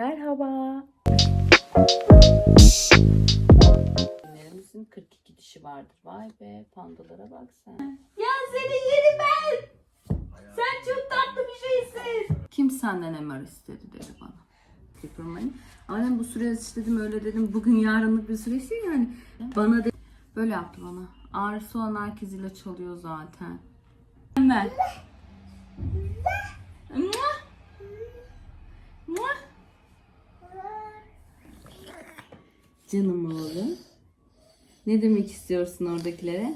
Merhaba. Ürünlerimizin 42 dişi vardır. Vay be pandalara bak sen. Ya seni yerim ben. Sen çok tatlı bir şeysin. Kim senden MR istedi dedi bana. Ama ben bu süre istedim öyle dedim. Bugün yarınlık bir süresi yani. Bana de böyle yaptı bana. Ağrısı olan herkes ilaç alıyor zaten. Hemen. Mua. Mua. Canım oğlum. Ne demek istiyorsun oradakilere?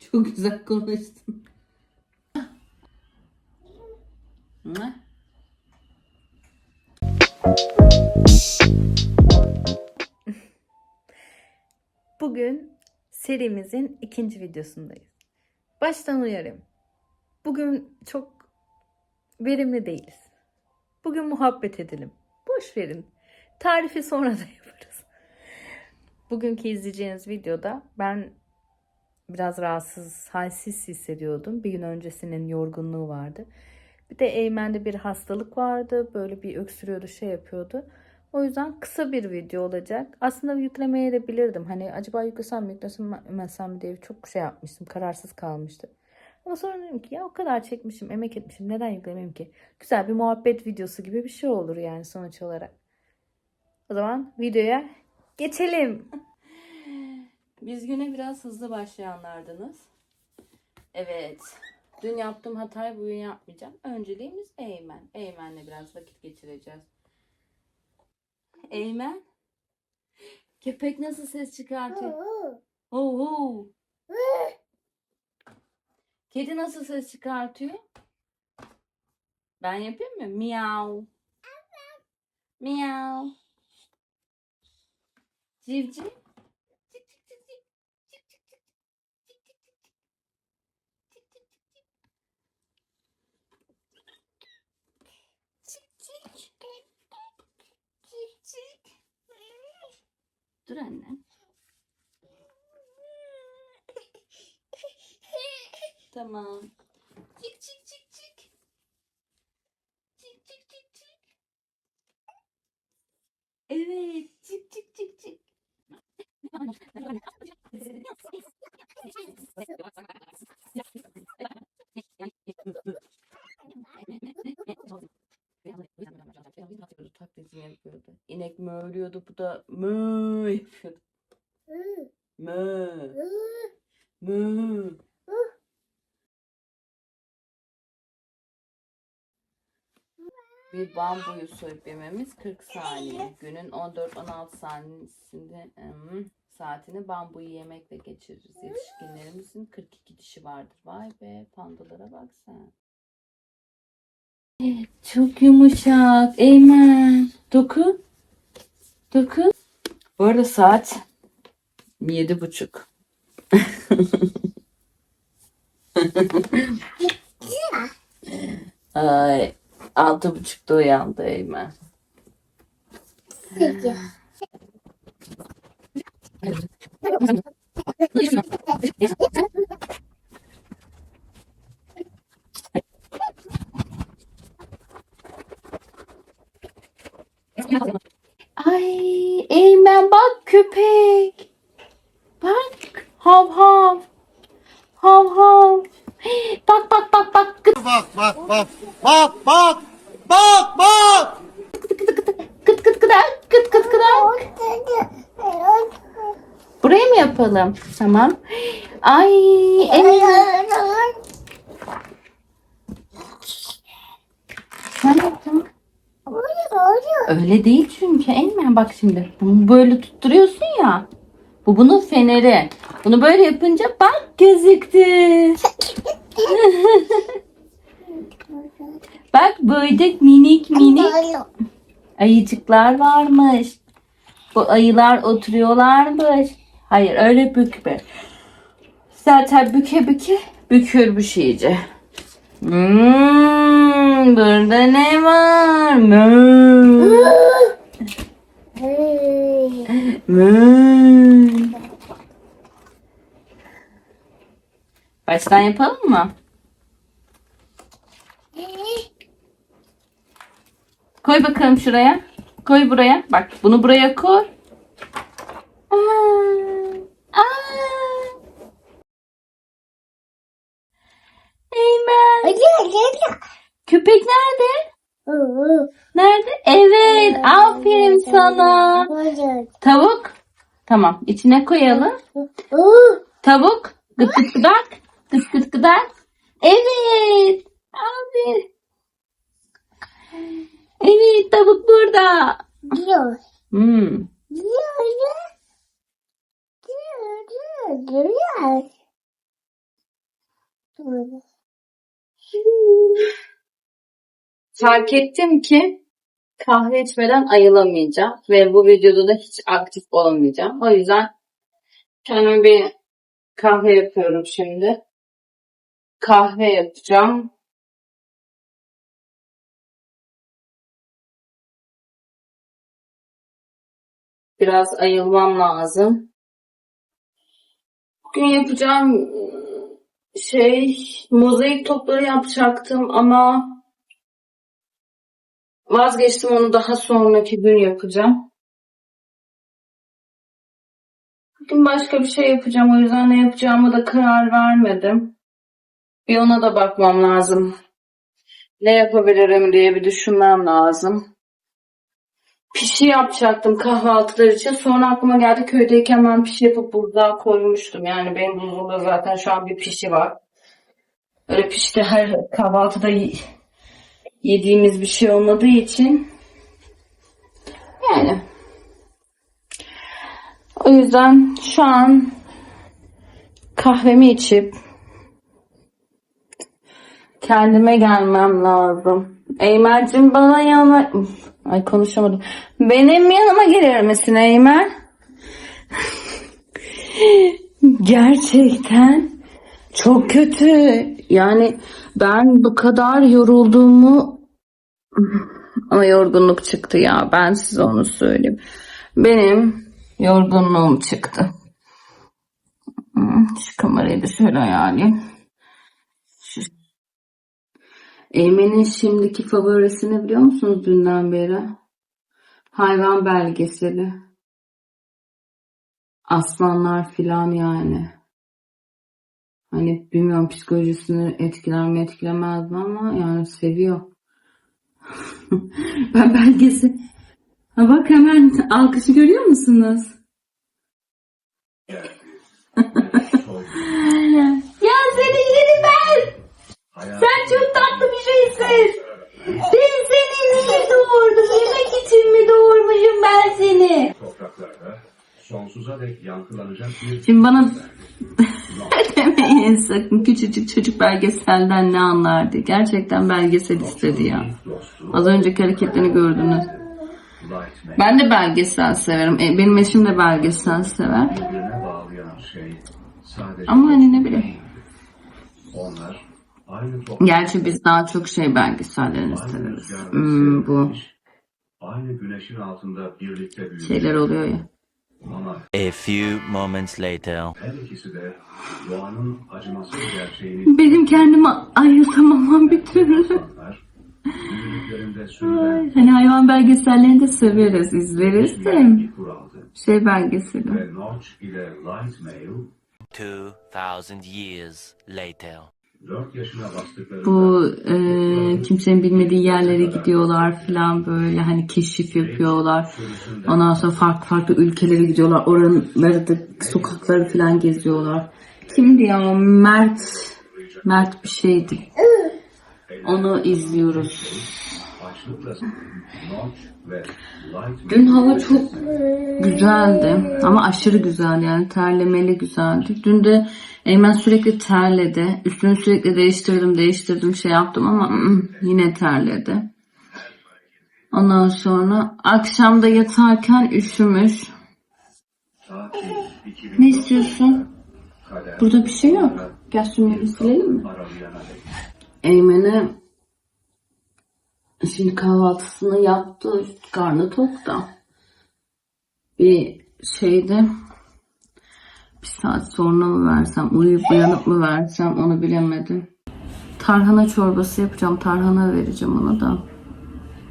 Çok güzel konuştun. Bugün serimizin ikinci videosundayız. Baştan uyarayım. Bugün çok verimli değiliz. Bugün muhabbet edelim. Boş verin. Tarifi sonra da yaparız. Bugünkü izleyeceğiniz videoda ben biraz rahatsız, halsiz hissediyordum. Bir gün öncesinin yorgunluğu vardı. Bir de Eymen'de bir hastalık vardı. Böyle bir öksürüyordu, şey yapıyordu. O yüzden kısa bir video olacak. Aslında yüklemeye de bilirdim. Hani acaba yüklesem mi yüklemesem mi diye çok şey yapmıştım. Kararsız kalmıştı. Ama sonra dedim ki ya o kadar çekmişim, emek etmişim. Neden yüklemeyeyim ki? Güzel bir muhabbet videosu gibi bir şey olur yani sonuç olarak. O zaman videoya geçelim. Biz güne biraz hızlı başlayanlardınız. Evet. Dün yaptığım hatayı bugün yapmayacağım. Önceliğimiz Eymen. Eymen'le biraz vakit geçireceğiz. Eymen. Köpek nasıl ses çıkartıyor? Oh, oh. Kedi nasıl ses çıkartıyor? Ben yapayım mı? Miau. Miau. Civciv. Cik cik Tamam. Cik cik cik cik. Cik cik cik cik. Evet. Cik cik. Taklidini yapıyordu. İnek mö bu da mö yapıyordu. Mö. Mö. Bir bambuyu soyup yememiz 40 saniye. Günün 14-16 saniyesinde ım, saatini bambuyu yemekle geçiririz. Yetişkinlerimizin 42 dişi vardır. Vay be pandalara bak sen. Evet, çok yumuşak. Eymen. Dokun. Dokun. Bu arada saat yedi buçuk. Ay, altı buçukta uyandı Eymen. Ay Eymen bak köpek. Bak hav hav. Hav hav. Bak bak bak bak. Kıt Bak bak bak bak bak bak bak. kıt kıt kıdak. Kıt kıt kıdak. Buraya mı yapalım? Tamam. Ay Eymen. Tamam tamam. Öyle değil çünkü Eymen bak şimdi. Bunu böyle tutturuyorsun ya. Bu bunun feneri. Bunu böyle yapınca bak gözüktü. bak böyle minik minik ayıcıklar varmış. Bu ayılar oturuyorlarmış. Hayır öyle bükme. Zaten büke büke bükürmüş iyice. Hmm, burada ne var? Mö. Mö. Baştan yapalım mı? Koy bakalım şuraya. Koy buraya. Bak bunu buraya koy. Aa, aa. Eymen. Köpek nerede? Nerede? Evet. Aferin sana. Tavuk. Tamam. içine koyalım. Tavuk. Gıt gıt gıdak. Gıt gıt gıdak. Evet. Aferin. Evet tavuk burada. Hmm. Fark ettim ki kahve içmeden ayılamayacağım ve bu videoda da hiç aktif olamayacağım. O yüzden kendime bir kahve yapıyorum şimdi. Kahve yapacağım. Biraz ayılmam lazım. Bugün yapacağım şey mozaik topları yapacaktım ama Vazgeçtim onu daha sonraki gün yapacağım. Bugün başka bir şey yapacağım. O yüzden ne yapacağıma da karar vermedim. Bir ona da bakmam lazım. Ne yapabilirim diye bir düşünmem lazım. Pişi yapacaktım kahvaltılar için. Sonra aklıma geldi köydeyken ben pişi yapıp buzluğa koymuştum. Yani benim buzdolabında zaten şu an bir pişi var. Öyle pişi de her kahvaltıda yediğimiz bir şey olmadığı için yani o yüzden şu an kahvemi içip kendime gelmem lazım. Eymel'cim bana yanına ay konuşamadım. Benim yanıma gelir misin Eymel? Gerçekten çok kötü. Yani ben bu kadar yorulduğumu ama yorgunluk çıktı ya. Ben size onu söyleyeyim. Benim yorgunluğum çıktı. Şu kamerayı da şöyle ayarlayayım. Şu... Eymen'in şimdiki favorisini biliyor musunuz dünden beri? Hayvan belgeseli. Aslanlar filan yani. Hani bilmiyorum psikolojisini etkiler mi etkilemez mi ama yani seviyor. ben belgesi. Ha bak hemen alkışı görüyor musunuz? ya seni yerim ben. Sen çok tatlı şeysin. Ben seni niye doğurdum? Yemek için mi doğurmuşum ben seni? topraklarda sonsuza dek yankılanacak bir Şimdi bana demeyin sakın küçücük çocuk belgeselden ne anlardı. Gerçekten belgesel istedi ya. Az önceki hareketlerini gördünüz. Ben de belgesel severim. E, benim eşim de belgesel sever. şey sadece Ama hani ne bileyim. onlar Gerçi biz daha çok şey belgesellerini severiz. Hmm, bu aynı güneşin altında birlikte büyümüş şeyler oluyor ya. A few moments later. her ikisi de doğanın acımasız gerçeğini Benim kendimi ayırtamamam bir türlü. sürülen Hani hayvan belgesellerini de severiz, izleriz de. Şey belgeseli. ve Notch ile Lightmail 2000 years later. 4 yaşına bastıklarında Bu e, kimsenin bilmediği yerlere gidiyorlar falan böyle hani keşif yapıyorlar. Ondan sonra farklı farklı ülkelere gidiyorlar. Oraları da sokakları falan geziyorlar. Kimdi ya? Mert. Mert bir şeydi. Onu izliyoruz. Dün hava çok güzeldi ama aşırı güzel yani terlemeli güzeldi. Dün de Eymen sürekli terledi. Üstünü sürekli değiştirdim değiştirdim şey yaptım ama ı-ı, yine terledi. Ondan sonra akşamda yatarken üşümüş. Tatil 2000 Ne istiyorsun? Burada bir şey yok. Gel sümüğü silelim mi? Eymen'e şimdi kahvaltısını yaptı. Karnı tok da. Bir şeyde bir saat sonra mı versem, uyuyup uyanıp mı versem onu bilemedim. tarhana çorbası yapacağım. Tarhana vereceğim ona da.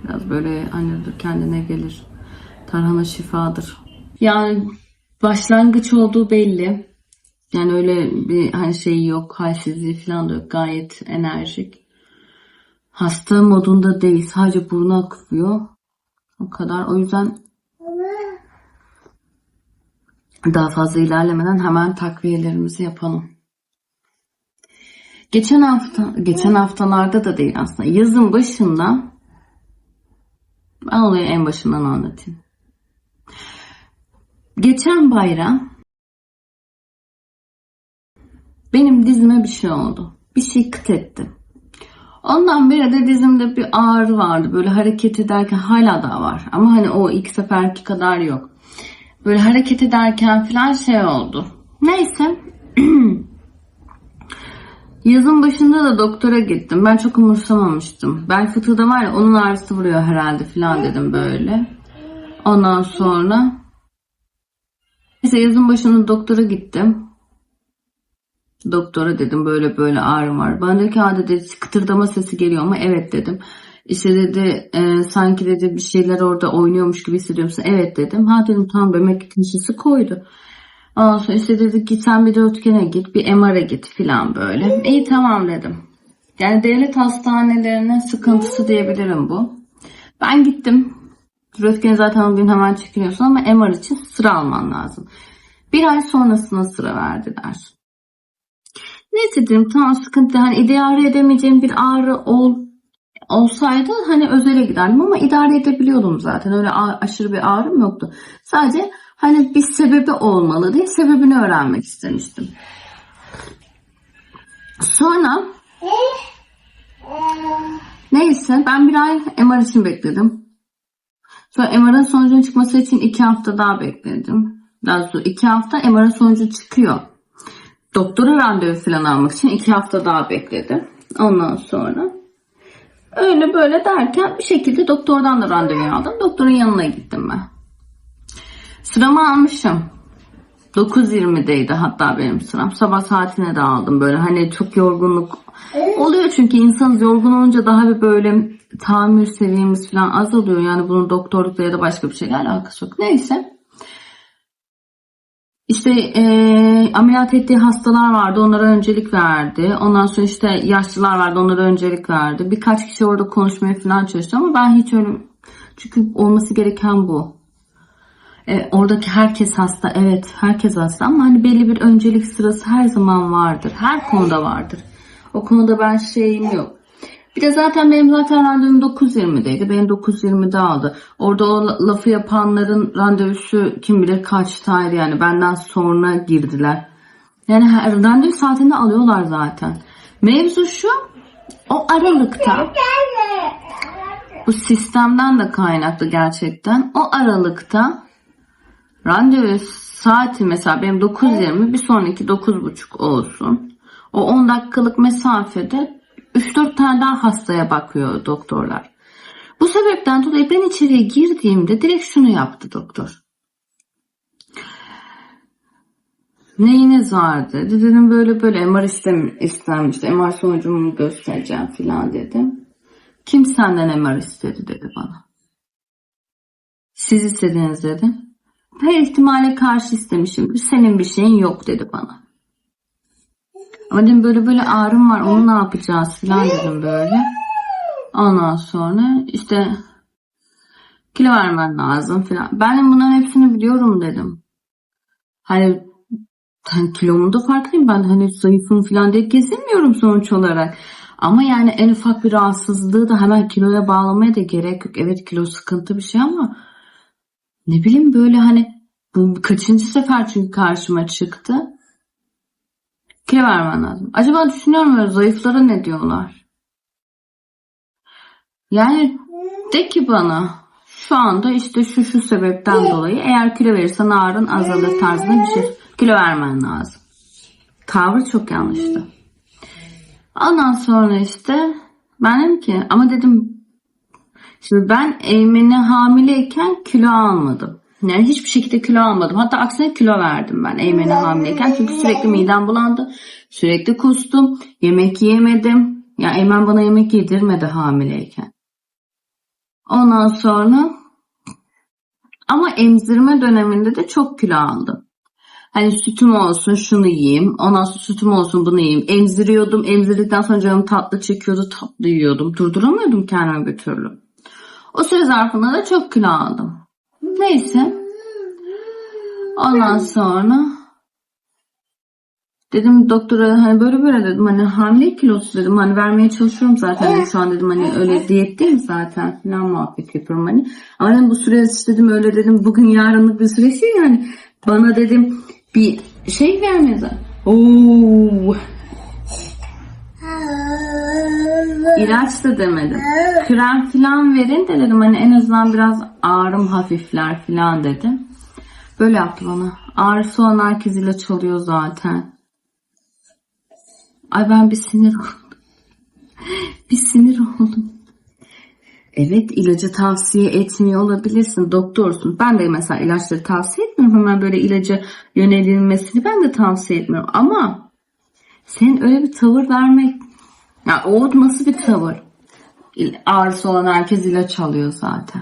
Biraz böyle hani kendine gelir. Tarhana şifadır. Yani başlangıç olduğu belli. Yani öyle bir hani şey yok, halsizliği falan da yok. Gayet enerjik. Hasta modunda değil. Sadece burnu akıyor. O kadar. O yüzden daha fazla ilerlemeden hemen takviyelerimizi yapalım. Geçen hafta, geçen haftalarda da değil aslında. Yazın başında ben olayı en başından anlatayım. Geçen bayram benim dizime bir şey oldu. Bir şey kıt etti. Ondan beri de dizimde bir ağrı vardı. Böyle hareket ederken hala da var. Ama hani o ilk seferki kadar yok. Böyle hareket ederken falan şey oldu. Neyse. Yazın başında da doktora gittim. Ben çok umursamamıştım. Bel fıtığı var ya onun ağrısı vuruyor herhalde falan dedim böyle. Ondan sonra neyse yazın başında doktora gittim. Doktora dedim böyle böyle ağrım var. Bana dedi ki ha dedi kıtırdama sesi geliyor ama evet dedim. İşte dedi e, sanki dedi bir şeyler orada oynuyormuş gibi hissediyorsun. Evet dedim. Ha dedim tamam ki teşhisi koydu. Ondan sonra işte dedi ki sen bir röntgene git bir MR'a git filan böyle. İyi tamam dedim. Yani devlet hastanelerinin sıkıntısı diyebilirim bu. Ben gittim. Röntgen zaten o gün hemen çekiliyorsun ama MR için sıra alman lazım. Bir ay sonrasına sıra verdiler. Neyse dedim tamam sıkıntı hani idare edemeyeceğim bir ağrı ol, olsaydı hani özele giderdim ama idare edebiliyordum zaten. Öyle aşırı bir ağrım yoktu. Sadece hani bir sebebi olmalı diye sebebini öğrenmek istemiştim. Sonra neyse ben bir ay MR için bekledim. Sonra MR'ın sonucunun çıkması için iki hafta daha bekledim. Daha sonra iki hafta MR'ın sonucu çıkıyor. Doktora randevu falan almak için iki hafta daha bekledim. Ondan sonra öyle böyle derken bir şekilde doktordan da randevu aldım. Doktorun yanına gittim ben. Sıramı almışım. 9.20'deydi hatta benim sıram. Sabah saatine de aldım böyle hani çok yorgunluk oluyor çünkü insanız yorgun olunca daha bir böyle tahammül seviyemiz falan azalıyor. Yani bunun doktorlukla ya da başka bir şeyle alakası yok. Neyse. İşte eee, ameliyat ettiği hastalar vardı onlara öncelik verdi. Ondan sonra işte yaşlılar vardı onlara öncelik verdi. Birkaç kişi orada konuşmaya falan çalıştı ama ben hiç öyle çünkü olması gereken bu. E, oradaki herkes hasta evet herkes hasta ama hani belli bir öncelik sırası her zaman vardır. Her konuda vardır. O konuda ben şeyim yok. Bir de zaten benim zaten randevum 9.20'deydi. Beni 9.20'de aldı. Orada o la- lafı yapanların randevusu kim bilir kaçtaydı yani. Benden sonra girdiler. Yani her, randevu saatinde alıyorlar zaten. Mevzu şu. O aralıkta bu sistemden de kaynaklı gerçekten. O aralıkta randevu saati mesela benim 9.20 bir sonraki 9.30 olsun. O 10 dakikalık mesafede 3-4 tane daha hastaya bakıyor doktorlar. Bu sebepten dolayı ben içeriye girdiğimde direkt şunu yaptı doktor. Neyiniz vardı? Dedim böyle böyle MR istem istenmişti. MR sonucumu göstereceğim filan dedim. Kim senden MR istedi dedi bana. Siz istediniz dedim. Her ihtimale karşı istemişim. Senin bir şeyin yok dedi bana. Dedim böyle böyle ağrım var onu ne yapacağız filan dedim böyle. Ondan sonra işte kilo vermen lazım filan. Ben bunların hepsini biliyorum dedim. Hani hani kilomun da farkındayım ben hani zayıfım filan diye gezinmiyorum sonuç olarak. Ama yani en ufak bir rahatsızlığı da hemen kiloya bağlamaya da gerek yok. Evet kilo sıkıntı bir şey ama ne bileyim böyle hani bu kaçıncı sefer çünkü karşıma çıktı. Kilo vermen lazım. Acaba düşünüyorum böyle zayıflara ne diyorlar? Yani de ki bana şu anda işte şu şu sebepten dolayı eğer kilo verirsen ağrın azalır tarzında bir şey. Kilo vermen lazım. Tavır çok yanlıştı. Ondan sonra işte ben dedim ki ama dedim şimdi ben Eymen'e hamileyken kilo almadım. Yani hiçbir şekilde kilo almadım. Hatta aksine kilo verdim ben Eymen'e hamileyken. Çünkü sürekli midem bulandı. Sürekli kustum. Yemek yemedim. Ya Eymen bana yemek yedirmedi hamileyken. Ondan sonra ama emzirme döneminde de çok kilo aldım. Hani sütüm olsun şunu yiyeyim. Ondan sonra sütüm olsun bunu yiyeyim. Emziriyordum. Emzirdikten sonra canım tatlı çekiyordu. Tatlı yiyordum. Durduramıyordum kendimi bir türlü. O süre zarfında da çok kilo aldım. Neyse. Ondan sonra dedim doktora hani böyle böyle dedim hani hamile kilosu dedim hani vermeye çalışıyorum zaten Hani şu an dedim hani öyle diyetteyim zaten filan muhabbet yapıyorum hani. Ama dedim bu süreç dedim öyle dedim bugün yarınlık bir süreç değil yani. Bana dedim bir şey vermedi. Oo. İlaç da demedim. Krem filan verin de dedim hani en azından biraz ağrım hafifler filan dedim. Böyle yaptı bana. Ağrısı olan herkes ilaç alıyor zaten. Ay ben bir sinir oldum. bir sinir oldum. Evet ilacı tavsiye etmiyor olabilirsin. Doktorsun. Ben de mesela ilaçları tavsiye etmiyorum. Hemen böyle ilaca yönelilmesini ben de tavsiye etmiyorum. Ama senin öyle bir tavır vermek ya o nasıl bir tavır? Ağrısı olan herkes ilaç alıyor zaten.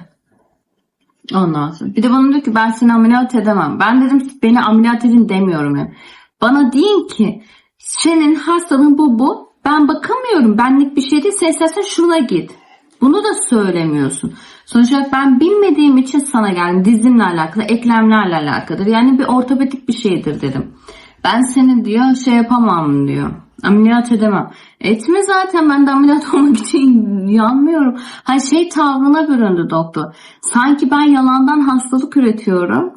Ondan sonra. Bir de bana diyor ki ben seni ameliyat edemem. Ben dedim beni ameliyat edin demiyorum yani. Bana deyin ki senin hastalığın bu bu. Ben bakamıyorum. Benlik bir şey değil. Sen istersen şuna git. Bunu da söylemiyorsun. Sonuç olarak ben bilmediğim için sana geldim. Dizimle alakalı, eklemlerle alakalıdır. Yani bir ortopedik bir şeydir dedim. Ben seni diyor şey yapamam diyor. Ameliyat edemem. Etme zaten ben de ameliyat olmak için yanmıyorum. Hani şey tavrına büründü doktor. Sanki ben yalandan hastalık üretiyorum.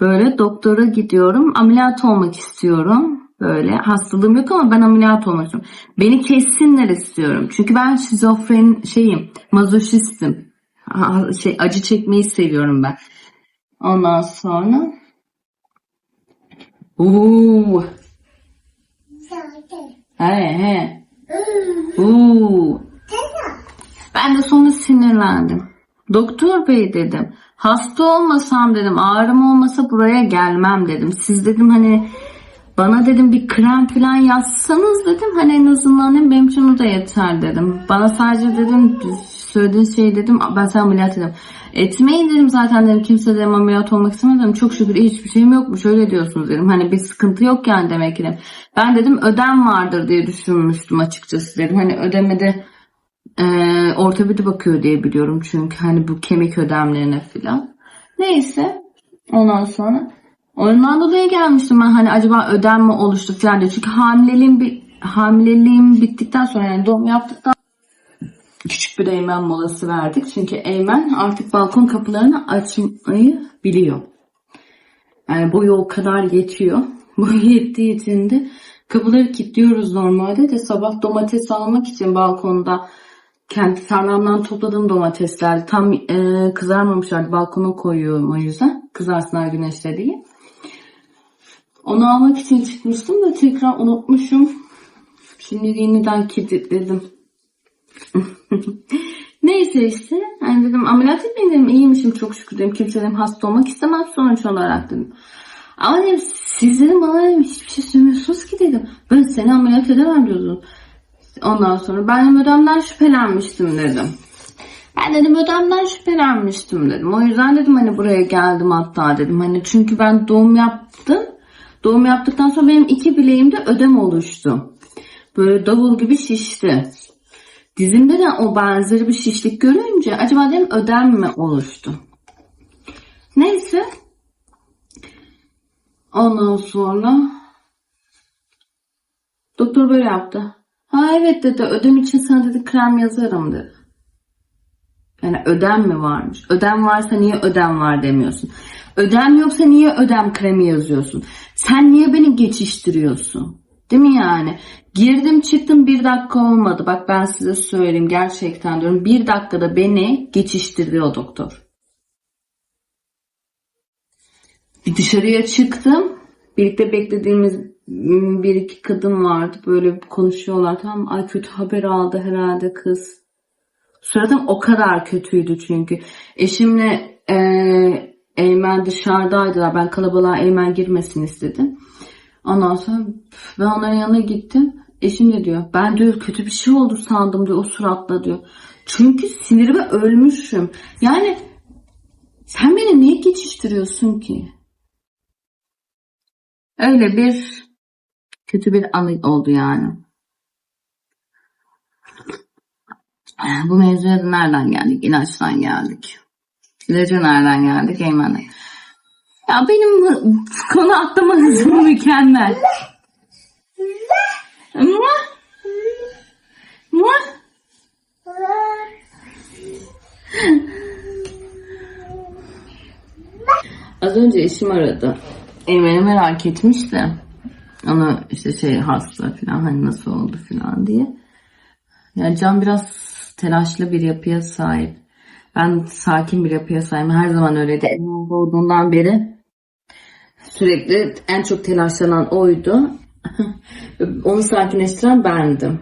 Böyle doktora gidiyorum. Ameliyat olmak istiyorum. Böyle hastalığım yok ama ben ameliyat olmak istiyorum. Beni kessinler istiyorum. Çünkü ben şizofren şeyim, mazoşistim. Şey, acı çekmeyi seviyorum ben. Ondan sonra Uuu. He he. Uuu. Ben de sonra sinirlendim. Doktor bey dedim. Hasta olmasam dedim. Ağrım olmasa buraya gelmem dedim. Siz dedim hani bana dedim bir krem falan yazsanız dedim. Hani en azından dedim, benim için o da yeter dedim. Bana sadece dedim söylediğin şey dedim ben sana ameliyat edeyim. Etmeyin dedim zaten dedim kimse dedim ameliyat olmak istemez dedim. Çok şükür hiçbir şeyim yokmuş öyle diyorsunuz dedim. Hani bir sıkıntı yok yani demek ki dedim. Ben dedim ödem vardır diye düşünmüştüm açıkçası dedim. Hani ödemede e, ortopedi bakıyor diye biliyorum çünkü hani bu kemik ödemlerine filan. Neyse ondan sonra ondan dolayı gelmiştim ben hani acaba ödem mi oluştu filan diye. Çünkü hamileliğim, bir, hamileliğim bittikten sonra yani doğum yaptıktan küçük bir Eymen molası verdik. Çünkü Eymen artık balkon kapılarını açmayı biliyor. Yani boyu o kadar yetiyor. Boyu yettiği için de kapıları kilitliyoruz normalde de sabah domates almak için balkonda kendi tarlamdan topladığım domatesler tam e, kızarmamışlar balkona koyuyorum o yüzden kızarsınlar güneşte diye. Onu almak için çıkmıştım da tekrar unutmuşum. Şimdi yeniden kilitledim. Neyse işte yani dedim ameliyat etmeyin dedim iyiymişim çok şükür dedim kimse dedim hasta olmak istemez sonuç olarak dedim. Ama dedim siz dedim bana dedim, hiçbir şey söylemiyorsunuz ki dedim. Ben seni ameliyat edemem diyordum. Ondan sonra ben ödemden şüphelenmiştim dedim. Ben dedim ödemden şüphelenmiştim dedim. O yüzden dedim hani buraya geldim hatta dedim. Hani çünkü ben doğum yaptım. Doğum yaptıktan sonra benim iki bileğimde ödem oluştu. Böyle davul gibi şişti. Dizimde de o benzeri bir şişlik görünce acaba dedim ödem mi oluştu? Neyse. Ondan sonra doktor böyle yaptı. Ha evet dedi ödem için sana dedi krem yazarım dedi. Yani ödem mi varmış? Ödem varsa niye ödem var demiyorsun? Ödem yoksa niye ödem kremi yazıyorsun? Sen niye beni geçiştiriyorsun? Değil mi yani? Girdim çıktım bir dakika olmadı. Bak ben size söyleyeyim gerçekten diyorum. Bir dakikada beni geçiştirdi o doktor. Bir dışarıya çıktım. Birlikte beklediğimiz mm, bir iki kadın vardı. Böyle konuşuyorlar. Tamam ay kötü haber aldı herhalde kız. Suratım o kadar kötüydü çünkü. Eşimle e, Eymen dışarıdaydılar. Ben kalabalığa Eymen girmesin istedim. Ondan sonra ben onların yanına gittim. Eşim de diyor ben diyor kötü bir şey oldu sandım diyor o suratla diyor. Çünkü sinirime ölmüşüm. Yani sen beni niye geçiştiriyorsun ki? Öyle bir kötü bir anı oldu yani. Bu mevzuya nereden geldik? İlaçtan geldik. İlaca nereden geldik? Eymen'e. Ya benim konu atlama hızım mükemmel. Mua. Mua. Az önce eşim aradı. Eymen'i merak etmiş de. Ona işte şey hasta falan hani nasıl oldu falan diye. Yani Can biraz telaşlı bir yapıya sahip. Ben sakin bir yapıya sahibim. Her zaman öyleydi. Eymen doğduğundan beri sürekli en çok telaşlanan oydu. Onu sakinleştiren bendim.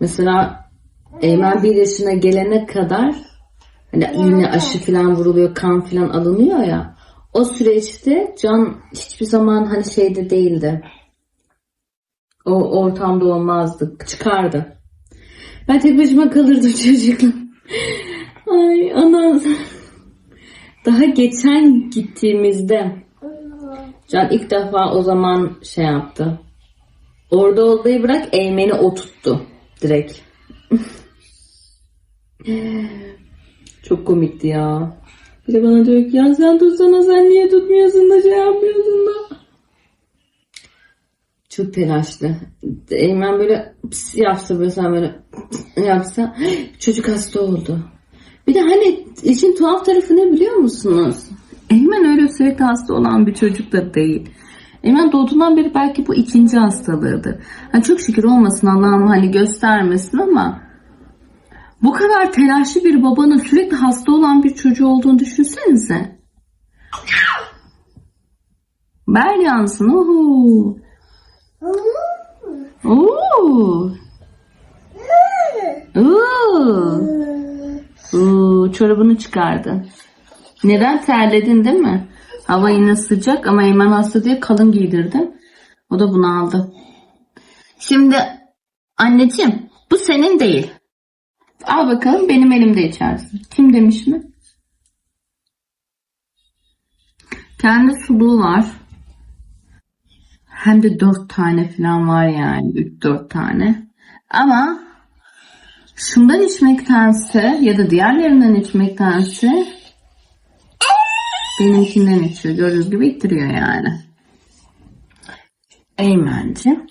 Mesela Eymen bir yaşına gelene kadar hani iğne aşı falan vuruluyor, kan falan alınıyor ya. O süreçte Can hiçbir zaman hani şeyde değildi. O ortamda olmazdı. Çıkardı. Ben tek başıma kalırdım çocukla. Ay ana. Daha geçen gittiğimizde Can ilk defa o zaman şey yaptı. Orada olduğu bırak Eymen'i o tuttu. Direkt. Çok komikti ya. Bir de bana diyor ki ya sen tutsana sen niye tutmuyorsun da şey yapmıyorsun da. Çok telaşlı. Eymen böyle pis yapsa böyle sen böyle yapsa çocuk hasta oldu. Bir de hani işin tuhaf tarafı ne biliyor musunuz? Eymen öyle sürekli hasta olan bir çocuk da değil. Eymen doğduğundan beri belki bu ikinci hastalığıdır. Hani çok şükür olmasın Allah'ım hani göstermesin ama bu kadar telaşlı bir babanın sürekli hasta olan bir çocuğu olduğunu düşünsenize. Ver yansın. Oho. Oo. Oo. Oo, çorabını çıkardı. Neden terledin değil mi? Hava yine sıcak ama Eymen hasta diye kalın giydirdim. O da bunu aldı. Şimdi anneciğim bu senin değil. Al bakalım benim elimde içersin. Kim demiş mi? Kendi suluğu var. Hem de dört tane falan var yani. Üç dört tane. Ama şundan içmektense ya da diğerlerinden içmektense benimkinden içiyor. Gördüğünüz gibi ittiriyor yani. Eymen'cim.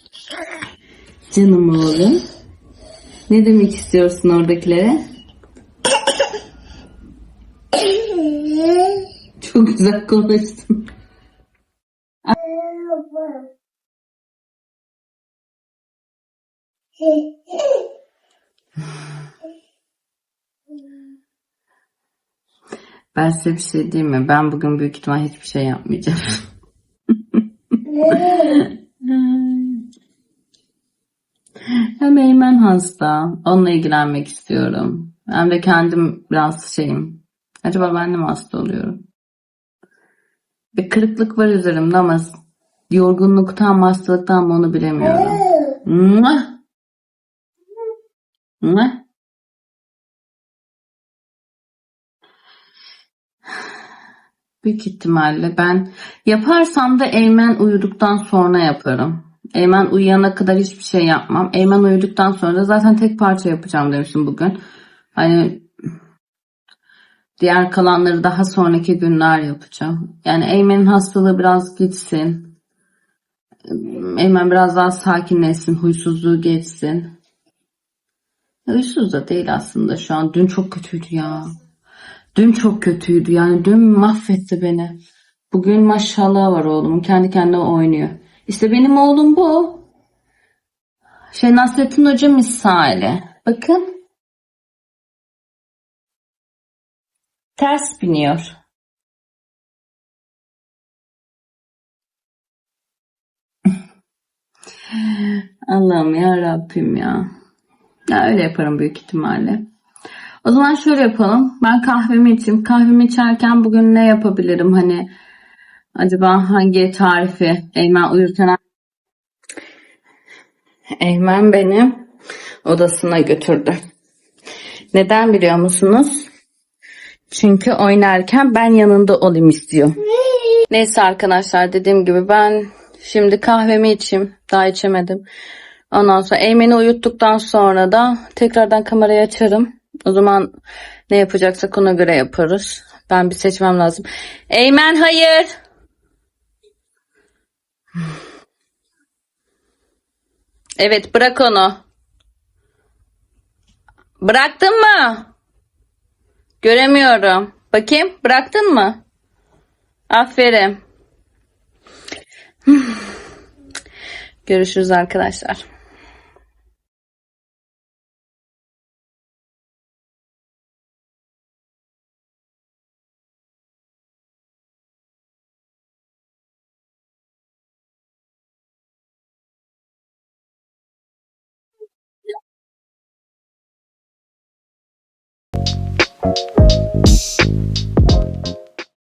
Canım oğlum. Ne demek istiyorsun oradakilere? Çok güzel konuştun. Ben size bir şey diyeyim mi? Ben bugün büyük ihtimal hiçbir şey yapmayacağım. Hem Eymen hasta. Onunla ilgilenmek istiyorum. Hem de kendim biraz şeyim. Acaba ben de mi hasta oluyorum? Bir kırıklık var üzerimde ama yorgunluktan mı hastalıktan mı onu bilemiyorum. Mwah! Mwah! Büyük ihtimalle ben yaparsam da Eymen uyuduktan sonra yaparım. Eymen uyuyana kadar hiçbir şey yapmam. Eymen uyuduktan sonra da zaten tek parça yapacağım demiştim bugün. Hani diğer kalanları daha sonraki günler yapacağım. Yani Eymen'in hastalığı biraz gitsin. Eymen biraz daha sakinleşsin, huysuzluğu geçsin. Huysuz da değil aslında şu an. Dün çok kötüydü ya. Dün çok kötüydü yani dün mahvetti beni. Bugün maşallah var oğlum kendi kendine oynuyor. İşte benim oğlum bu. Şey Nasrettin Hoca misali. Bakın. Ters biniyor. Allah'ım ya Rabbim ya. Ya öyle yaparım büyük ihtimalle. O zaman şöyle yapalım. Ben kahvemi içeyim. Kahvemi içerken bugün ne yapabilirim? Hani acaba hangi tarifi Eymen uyurken Eymen beni odasına götürdü. Neden biliyor musunuz? Çünkü oynarken ben yanında olayım istiyor. Neyse arkadaşlar dediğim gibi ben şimdi kahvemi içeyim. Daha içemedim. Ondan sonra Eymen'i uyuttuktan sonra da tekrardan kamerayı açarım. O zaman ne yapacaksak ona göre yaparız. Ben bir seçmem lazım. Eymen hayır. Evet bırak onu. Bıraktın mı? Göremiyorum. Bakayım bıraktın mı? Aferin. Görüşürüz arkadaşlar. you.